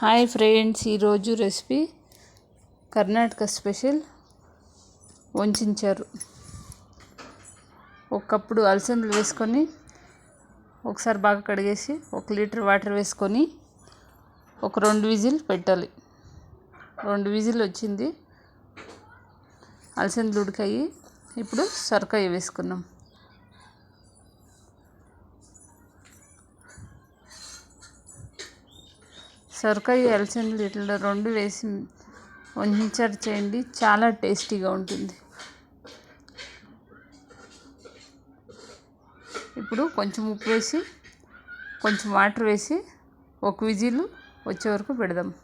Hi friends ఈరోజు recipe Karnataka special వంచారు ఒకప్పుడు కప్పుడు అలసందలు వేసుకొని ఒకసారి బాగా కడిగేసి ఒక లీటర్ వాటర్ వేసుకొని ఒక రెండు విజిల్ పెట్టాలి. రెండు విజిల్ వచ్చింది. అలసందలు ఉడికాయి. ఇప్పుడు సొరకాయ వేసుకున్నాం సొరకాయ అలసందలు ఇట్లా రెండు వేసి వంచారు చేయండి. చాలా టేస్టీగా ఉంటుంది. ఇప్పుడు కొంచెం ఉప్పు వేసి కొంచెం వాటర్ వేసి ఒక విజిల్ వచ్చే వరకు పెడదాం.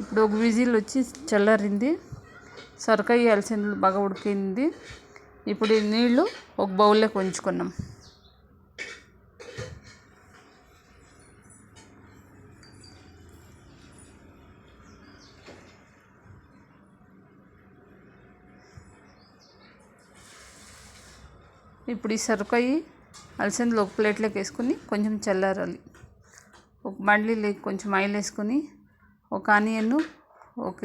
ఇప్పుడు ఒక విజిల్ వచ్చి చల్లారింది. సొరకాయ అలసందలు బాగా ఉడికింది. ఇప్పుడు ఈ నీళ్ళు ఒక బౌల్లోకి ఉంచుకున్నాం. ఇప్పుడు ఈ సరుకాయి అలసందలు ఒక ప్లేట్లోకి వేసుకుని కొంచెం చల్లారాలి. ఒక బండ్లీలో కొంచెం ఆయిల్ వేసుకొని ఒక ఆనియన్ ఒక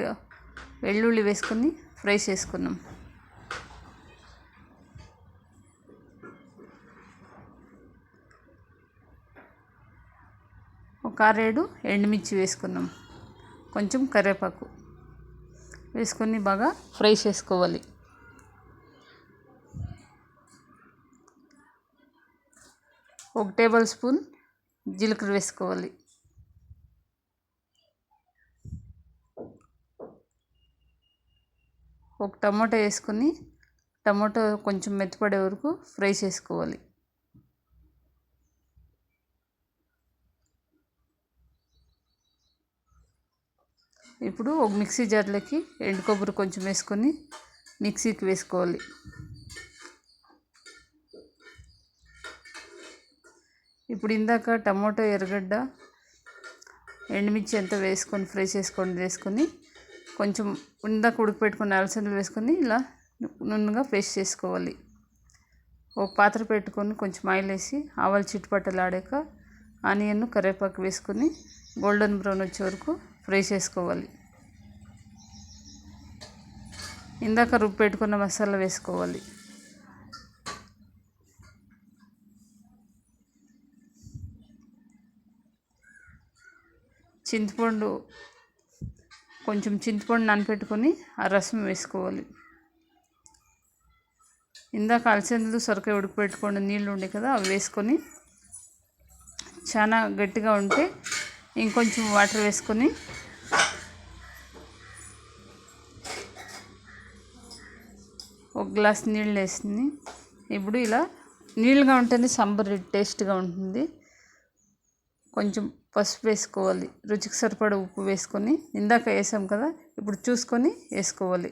వెల్లుల్లి వేసుకొని ఫ్రై చేసుకున్నాం. ఒక ఆరేడు ఎండుమిర్చి వేసుకున్నాం. కొంచెం కరివేపాకు వేసుకొని బాగా ఫ్రై చేసుకోవాలి. ఒక టేబుల్ స్పూన్ జీలకర్ర వేసుకోవాలి. ఒక టమాటో వేసుకొని టమాటో కొంచెం మెత్తపడే వరకు ఫ్రై చేసుకోవాలి. ఇప్పుడు ఒక మిక్సీ జార్లోకి ఎండు కొబ్బరి కొంచెం వేసుకొని మిక్సీకి వేసుకోవాలి. ఇప్పుడు ఇందాక టమాటో ఎర్రగడ్డ ఎండుమిర్చి అంతా వేసుకొని ఫ్రై చేసుకొని వేసుకొని కొంచెం ఇందాక ఉడకపెట్టుకుని అలసందలు వేసుకొని ఇలా నున్నగా పేస్ట్ చేసుకోవాలి. ఒక పాత్ర పెట్టుకొని కొంచెం ఆయిల్ వేసి ఆవాలు చిట్టుపట్టలు ఆడాక ఆనియన్ కరివేపాకు వేసుకొని గోల్డెన్ బ్రౌన్ వచ్చే వరకు ఫ్రై చేసుకోవాలి. ఇందాక రుబ్బు పెట్టుకున్న మసాలా వేసుకోవాలి. చింతపండు కొంచెం చింతపండు నానపెట్టుకొని ఆ రసం వేసుకోవాలి. ఇందాక అలసందులు సొరకాయ ఉడకపెట్టుకోండి నీళ్ళు ఉండే కదా అవి వేసుకొని చాలా గట్టిగా ఉంటే ఇంకొంచెం వాటర్ వేసుకొని ఒక గ్లాస్ నీళ్ళు వేసింది ఇప్పుడు ఇలా నీళ్ళుగా ఉంటేనే సాంబార్ టేస్ట్గా ఉంటుంది. కొంచెం పసుపు వేసుకోవాలి. రుచికి సరిపడ ఉప్పు వేసుకొని ఇందాక వేసాం కదా ఇప్పుడు చూసుకొని వేసుకోవాలి.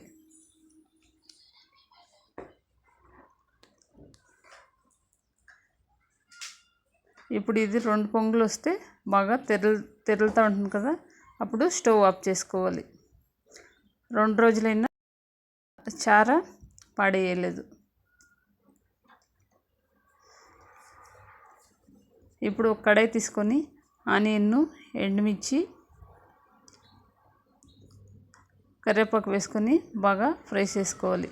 ఇప్పుడు ఇది రెండు పొంగులు వస్తే బాగా తెరలు తెరులుతూ ఉంటుంది కదా అప్పుడు స్టవ్ ఆఫ్ చేసుకోవాలి. రెండు రోజులైనా చార పాడేయలేదు. ఇప్పుడు ఒక కడాయి తీసుకొని ఆనియన్ను ఎండుమిర్చి కరివేపాకు వేసుకొని బాగా ఫ్రై చేసుకోవాలి.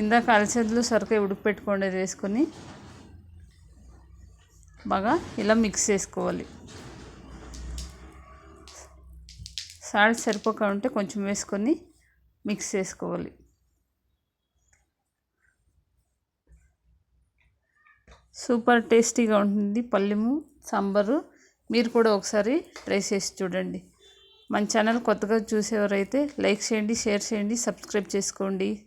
ఇందాక అలసందలు సొరకాయ ఉడికిపెట్టుకోండి వేసుకొని బాగా ఇలా మిక్స్ చేసుకోవాలి. సాల్ట్ సరిపోక ఉంటే కొంచెం వేసుకొని మిక్స్ చేసుకోవాలి. సూపర్ టేస్టీగా ఉంటుంది పల్లెము సాంబారు. మీరు కూడా ఒకసారి ట్రై చేసి చూడండి. మన ఛానల్ కొత్తగా చూసేవారైతే లైక్ చేయండి షేర్ చేయండి సబ్స్క్రైబ్ చేసుకోండి.